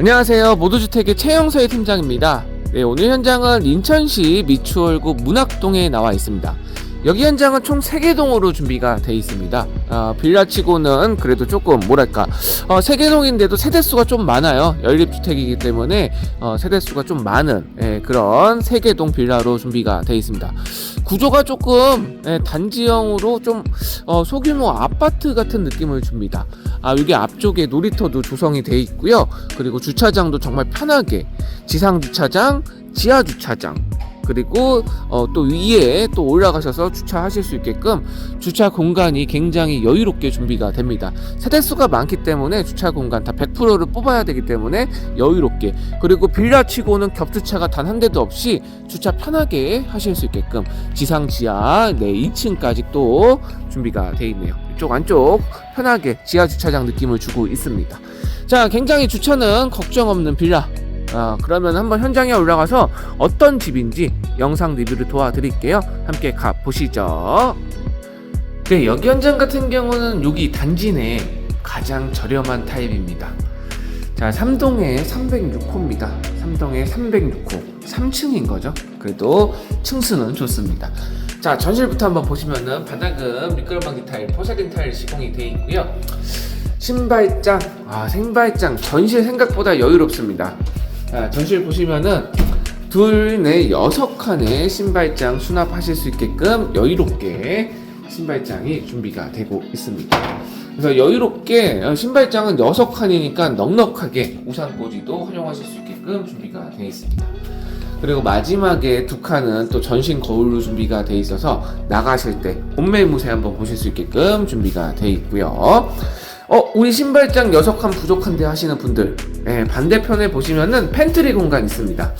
안녕하세요. 모두주택의 최영서의 팀장입니다. 네, 오늘 현장은 인천시 미추홀구 문학동에 나와 있습니다. 여기 현장은 총 3개 동으로 준비가 돼 있습니다. 어, 빌라치고는 그래도 조금 뭐랄까 어, 3개 동인데도 세대수가 좀 많아요. 연립주택이기 때문에 어, 세대수가 좀 많은 예, 그런 3개 동 빌라로 준비가 돼 있습니다. 구조가 조금 예, 단지형으로 좀 어, 소규모 아파트 같은 느낌을 줍니다. 아, 여기 앞쪽에 놀이터도 조성이 돼 있고요. 그리고 주차장도 정말 편하게 지상 주차장, 지하 주차장, 그리고 어, 또 위에 또 올라가셔서 주차하실 수 있게끔 주차 공간이 굉장히 여유롭게 준비가 됩니다. 세대수가 많기 때문에 주차 공간 다 100%를 뽑아야 되기 때문에 여유롭게 그리고 빌라치고는 겹주차가 단 한 대도 없이 주차 편하게 하실 수 있게끔 지상 지하 네 2층까지 또 준비가 돼 있네요. 이쪽 안쪽 편하게 지하 주차장 느낌을 주고 있습니다. 자, 굉장히 주차는 걱정 없는 빌라 아, 그러면 한번 현장에 올라가서 어떤 집인지 영상 리뷰를 도와드릴게요. 함께 가 보시죠. 네, 여기 현장 같은 경우는 여기 단지 내 가장 저렴한 타입입니다. 자, 3동에 306호입니다. 3동에 306호. 3층인 거죠. 그래도 층수는 좋습니다. 자, 전실부터 한번 보시면은 바닥은 미끄럼방지 타일, 포사린 타일 시공이 되어 있고요. 신발장, 아, 생발장, 전실 생각보다 여유롭습니다. 자, 전실 보시면은 둘, 넷, 여섯 칸의 신발장 수납하실 수 있게끔 여유롭게 신발장이 준비가 되고 있습니다. 그래서 여유롭게 어, 신발장은 여섯 칸이니까 넉넉하게 우산꽂이도 활용하실 수 있게끔 준비가 되어 있습니다. 그리고 마지막에 두 칸은 또 전신 거울로 준비가 되어 있어서 나가실 때 본매무새 한번 보실 수 있게끔 준비가 되어 있고요. 어, 우리 신발장 6칸 부족한데 하시는 분들, 예, 반대편에 보시면은 팬트리 공간 있습니다.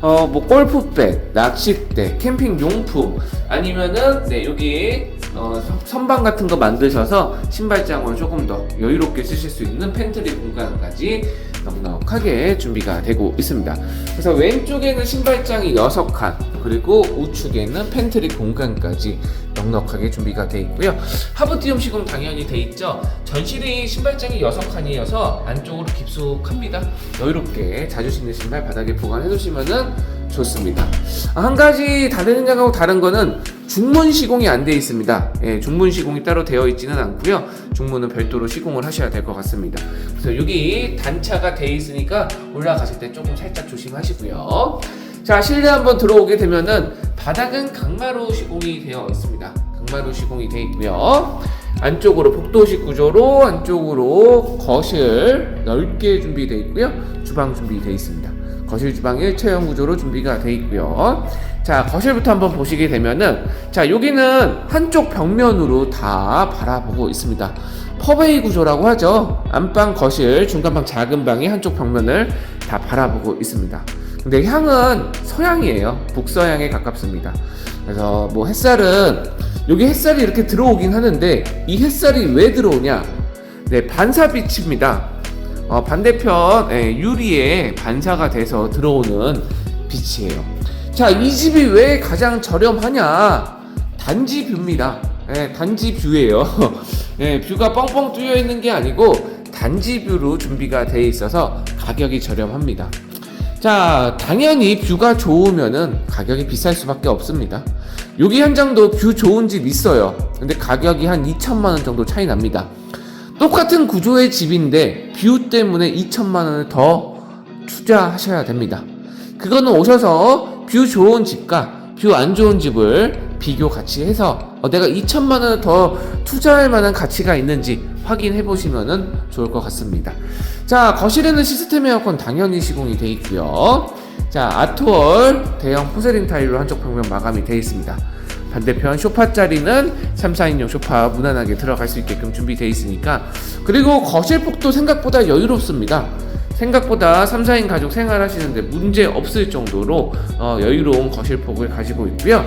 어, 뭐, 골프백, 낚싯대, 캠핑 용품, 아니면은, 네, 여기, 어, 선- 선반 같은 거 만드셔서 신발장을 조금 더 여유롭게 쓰실 수 있는 팬트리 공간까지 넉넉하게 준비가 되고 있습니다. 그래서 왼쪽에는 신발장이 6칸, 그리고 우측에는 팬트리 공간까지 넉넉하게 준비가 되어 있고요. 하부띄움 시공 당연히 돼 있죠. 전실이 신발장이 6칸이어서 안쪽으로 깊숙합니다. 여유롭게 자주 신는 신발 바닥에 보관해 두시면은 좋습니다. 아, 한 가지 다른 현장하고 다른 거는 중문 시공이 안돼 있습니다. 예, 중문 시공이 따로 되어 있지는 않고요. 중문은 별도로 시공을 하셔야 될 것 같습니다. 그래서 여기 단차가 돼 있으니까 올라가실 때 조금 살짝 조심하시고요. 자, 실내 한번 들어오게 되면은 바닥은 강마루 시공이 되어 있습니다. 강마루 시공이 되어 있고요. 안쪽으로 복도식 구조로 안쪽으로 거실 넓게 준비되어 있고요. 주방 준비되어 있습니다. 거실 주방 일체형 구조로 준비가 되어 있고요. 자, 거실부터 한번 보시게 되면은 자, 여기는 한쪽 벽면으로 다 바라보고 있습니다. 퍼베이 구조라고 하죠. 안방, 거실, 중간방, 작은 방이 한쪽 벽면을 다 바라보고 있습니다. 근데 향은 서양이에요. 북서양에 가깝습니다. 그래서 뭐 햇살은 여기 햇살이 이렇게 들어오긴 하는데 이 햇살이 왜 들어오냐? 네, 반사빛입니다. 어, 반대편 예, 유리에 반사가 돼서 들어오는 빛이에요. 자, 이 집이 왜 가장 저렴하냐? 단지 뷰입니다. 예, 단지 뷰예요. 예, 뷰가 뻥뻥 뚫려 있는 게 아니고 단지 뷰로 준비가 돼 있어서 가격이 저렴합니다. 자, 당연히 뷰가 좋으면은 가격이 비쌀 수밖에 없습니다. 여기 현장도 뷰 좋은 집 있어요. 근데 가격이 한 2천만 원 정도 차이 납니다. 똑같은 구조의 집인데 뷰 때문에 2천만 원을 더 투자하셔야 됩니다. 그거는 오셔서 뷰 좋은 집과 뷰 안 좋은 집을 비교 같이 해서 어, 내가 2천만 원을 더 투자할 만한 가치가 있는지 확인해 보시면 좋을 것 같습니다. 자, 거실에는 시스템 에어컨 당연히 시공이 되어 있고요. 자, 아트월 대형 포세린 타일로 한쪽 평면 마감이 되어 있습니다. 반대편 소파 자리는 3, 4인용 소파 무난하게 들어갈 수 있게끔 준비되어 있으니까 그리고 거실 폭도 생각보다 여유롭습니다. 생각보다 3, 4인 가족 생활하시는데 문제 없을 정도로 어, 여유로운 거실 폭을 가지고 있고요.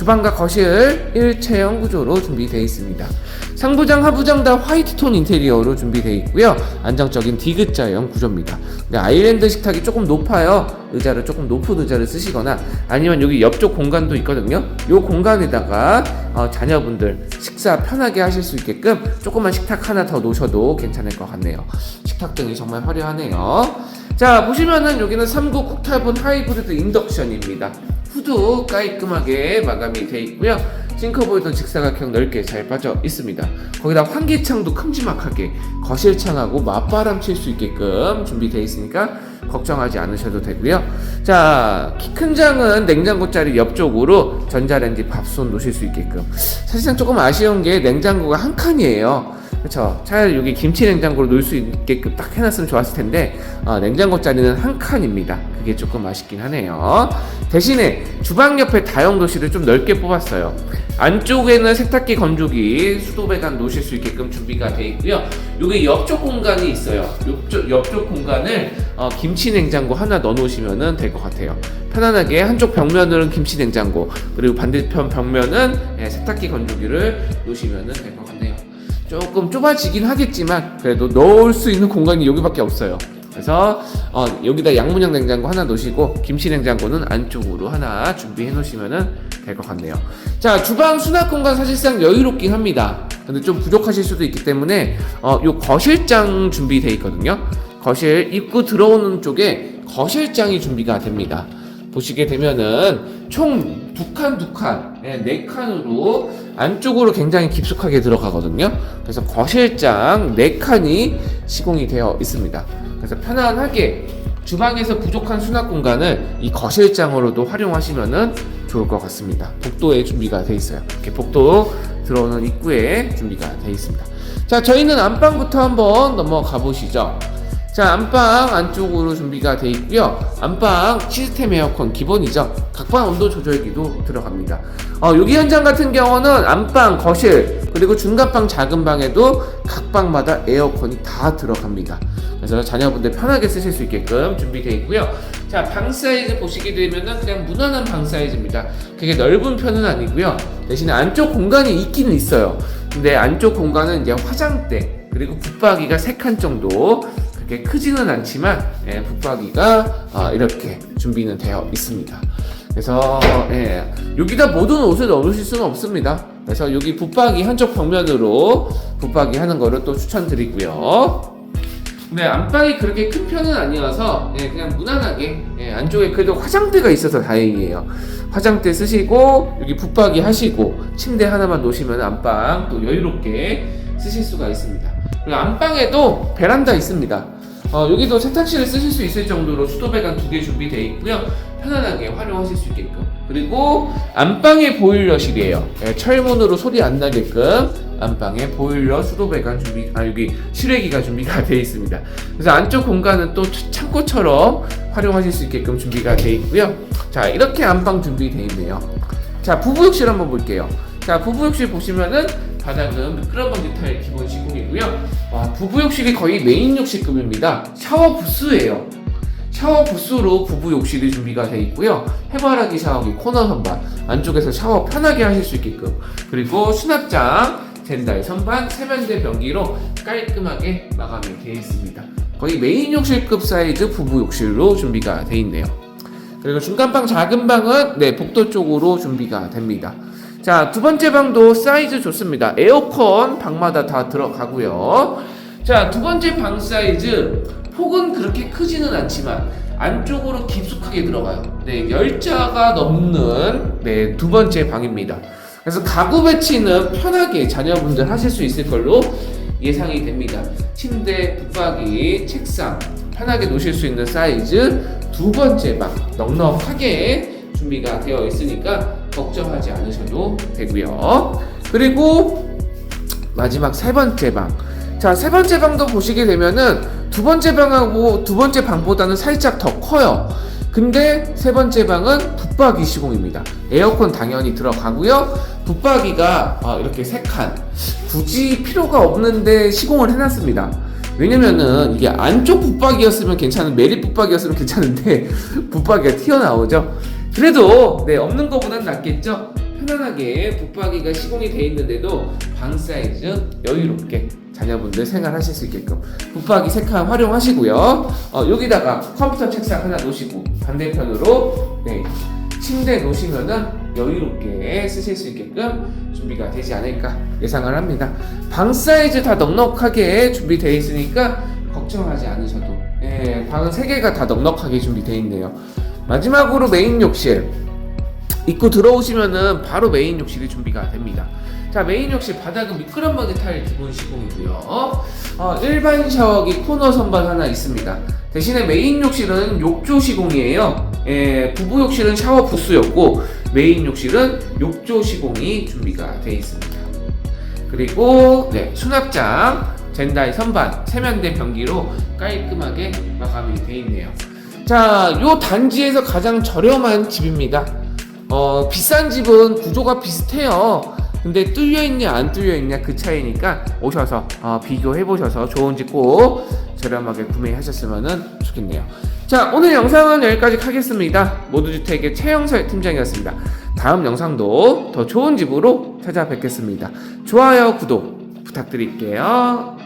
주방과 거실 일체형 구조로 준비되어 있습니다. 상부장, 하부장 다 화이트 톤 인테리어로 준비되어 있고요. 안정적인 디귿자형 구조입니다. 근데 아일랜드 식탁이 조금 높아요. 의자를 조금 높은 의자를 쓰시거나 아니면 여기 옆쪽 공간도 있거든요. 이 공간에다가 어, 자녀분들 식사 편하게 하실 수 있게끔 조그만 식탁 하나 더 놓으셔도 괜찮을 것 같네요. 식탁 등이 정말 화려하네요. 자 보시면은 여기는 39 쿡타본 하이브리드 인덕션입니다. 후드 깔끔하게 마감이 되어 있고요. 싱크볼도 직사각형 넓게 잘 빠져 있습니다. 거기다 환기창도 큼지막하게 거실창하고 맞바람 칠 수 있게끔 준비되어 있으니까 걱정하지 않으셔도 되고요. 자, 키 큰 장은 냉장고 자리 옆쪽으로 전자레인지 밥솥 놓으실 수 있게끔. 사실상 조금 아쉬운 게 냉장고가 한 칸이에요. 그렇죠. 차라리 여기 김치 냉장고로 놓을 수 있게끔 딱 해놨으면 좋았을 텐데 어, 냉장고 자리는 한 칸입니다. 그게 조금 아쉽긴 하네요. 대신에 주방 옆에 다용도실을 좀 넓게 뽑았어요. 안쪽에는 세탁기 건조기 수도 배관 놓으실 수 있게끔 준비가 되어 있고요. 여기 옆쪽 공간이 있어요. 옆쪽, 옆쪽 공간을 어, 김치 냉장고 하나 넣어 놓으시면 될 것 같아요. 편안하게 한쪽 벽면은 김치 냉장고 그리고 반대편 벽면은 예, 세탁기 건조기를 놓으시면 될 것 같네요. 조금 좁아지긴 하겠지만 그래도 넣을 수 있는 공간이 여기밖에 없어요. 그래서 어, 여기다 양문형 냉장고 하나 놓으시고 김치 냉장고는 안쪽으로 하나 준비해 놓으시면 될 것 같네요. 자 주방 수납 공간 사실상 여유롭긴 합니다. 근데 좀 부족하실 수도 있기 때문에 어, 요 거실장 준비돼 있거든요. 거실 입구 들어오는 쪽에 거실장이 준비가 됩니다. 보시게 되면은 총 두 칸 두 칸, 네, 네 칸으로 안쪽으로 굉장히 깊숙하게 들어가거든요. 그래서 거실장 네 칸이 시공이 되어 있습니다. 그래서 편안하게 주방에서 부족한 수납 공간을 이 거실장으로도 활용하시면은 좋을 것 같습니다. 복도에 준비가 되어 있어요. 이렇게 복도 들어오는 입구에 준비가 되어 있습니다. 자, 저희는 안방부터 한번 넘어가 보시죠. 자 안방 안쪽으로 준비가 되어 있고요. 안방 시스템 에어컨 기본이죠. 각방 온도 조절기도 들어갑니다. 어, 여기 현장 같은 경우는 안방 거실 그리고 중간방 작은 방에도 각 방마다 에어컨이 다 들어갑니다. 그래서 자녀분들 편하게 쓰실 수 있게끔 준비되어 있고요. 자 방 사이즈 보시게 되면은 그냥 무난한 방 사이즈입니다. 그게 넓은 편은 아니고요. 대신에 안쪽 공간이 있기는 있어요. 근데 안쪽 공간은 이제 화장대 그리고 붙박이가 3칸 정도 그렇게 크지는 않지만 예, 붙박이가 어, 이렇게 준비는 되어 있습니다. 그래서 예, 여기다 모든 옷을 넣으실 수는 없습니다. 그래서 여기 붙박이 한쪽 벽면으로 붙박이 하는 거를 또 추천드리고요. 네, 안방이 그렇게 큰 편은 아니어서 예, 그냥 무난하게 예, 안쪽에 그래도 화장대가 있어서 다행이에요. 화장대 쓰시고 여기 붙박이 하시고 침대 하나만 놓으시면 안방 또 여유롭게 쓰실 수가 있습니다. 그리고 안방에도 베란다 있습니다. 어, 여기도 세탁실을 쓰실 수 있을 정도로 수도 배관 두 개 준비되어 있고요. 편안하게 활용하실 수 있게끔. 그리고 안방에 보일러실이에요. 예, 철문으로 소리 안 나게끔 안방에 보일러 수도 배관 준비, 아 여기 실외기가 준비가 되어 있습니다. 그래서 안쪽 공간은 또 창고처럼 활용하실 수 있게끔 준비가 되어 있고요. 자 이렇게 안방 준비되어 있네요. 자 부부욕실 한번 볼게요. 자 부부욕실 보시면은 바닥은 미끄럼먼지 타일 기본 시공이고요. 와 부부 욕실이 거의 메인 욕실급입니다. 샤워 부스예요. 샤워 부스로 부부 욕실이 준비가 되어 있고요. 해바라기 샤워기 코너 선반 안쪽에서 샤워 편하게 하실 수 있게끔 그리고 수납장 젠다의 선반 세면대 변기로 깔끔하게 마감이 되어 있습니다. 거의 메인 욕실급 사이즈 부부 욕실로 준비가 되어 있네요. 그리고 중간방 작은 방은 네 복도 쪽으로 준비가 됩니다. 자, 두 번째 방도 사이즈 좋습니다. 에어컨 방마다 다 들어가고요. 자, 두 번째 방 사이즈 폭은 그렇게 크지는 않지만 안쪽으로 깊숙하게 들어가요. 네, 열자가 넘는 네, 두 번째 방입니다. 그래서 가구 배치는 편하게 자녀분들 하실 수 있을 걸로 예상이 됩니다. 침대, 붙박이, 책상 편하게 놓으실 수 있는 사이즈 두 번째 방 넉넉하게 준비가 되어 있으니까 걱정하지 않으셔도 되고요. 그리고 마지막 세 번째 방. 자, 세 번째 방도 보시게 되면은 두 번째 방하고 두 번째 방보다는 살짝 더 커요. 근데 세 번째 방은 붙박이 시공입니다. 에어컨 당연히 들어가고요. 붙박이가 어, 이렇게 세 칸. 굳이 필요가 없는데 시공을 해놨습니다. 왜냐면은 이게 안쪽 붙박이였으면 괜찮은 메리 붙박이였으면 괜찮은데 붙박이가 튀어나오죠. 그래도 네 없는 것보단 낫겠죠. 편안하게 붙박이가 시공이 돼 있는데도 방 사이즈 여유롭게 자녀분들 생활하실 수 있게끔 붙박이 세칸 활용하시고요. 어, 여기다가 컴퓨터 책상 하나 놓으시고 반대편으로 네 침대 놓으시면은 여유롭게 쓰실 수 있게끔 준비가 되지 않을까 예상을 합니다. 방 사이즈 다 넉넉하게 준비되어 있으니까 걱정하지 않으셔도 예, 예, 방은 3개가 다 넉넉하게 준비되어 있네요. 마지막으로 메인 욕실. 입구 들어오시면은 바로 메인 욕실이 준비가 됩니다. 자, 메인 욕실 바닥은 미끄럼막이 타일 기본 시공이고요. 어, 일반 샤워기 코너 선반 하나 있습니다. 대신에 메인 욕실은 욕조 시공이에요. 예, 부부 욕실은 샤워 부스였고 메인 욕실은 욕조 시공이 준비가 되어 있습니다. 그리고 네, 수납장 젠다이 선반 세면대 변기로 깔끔하게 마감이 되어 있네요. 자, 요 단지에서 가장 저렴한 집입니다. 어, 비싼 집은 구조가 비슷해요. 근데 뚫려 있냐 안 뚫려 있냐 그 차이니까 오셔서 어, 비교해 보셔서 좋은 집 꼭 저렴하게 구매하셨으면 좋겠네요. 자, 오늘 영상은 여기까지 하겠습니다. 모두주택의 최영설 팀장이었습니다. 다음 영상도 더 좋은 집으로 찾아뵙겠습니다. 좋아요, 구독 부탁드릴게요.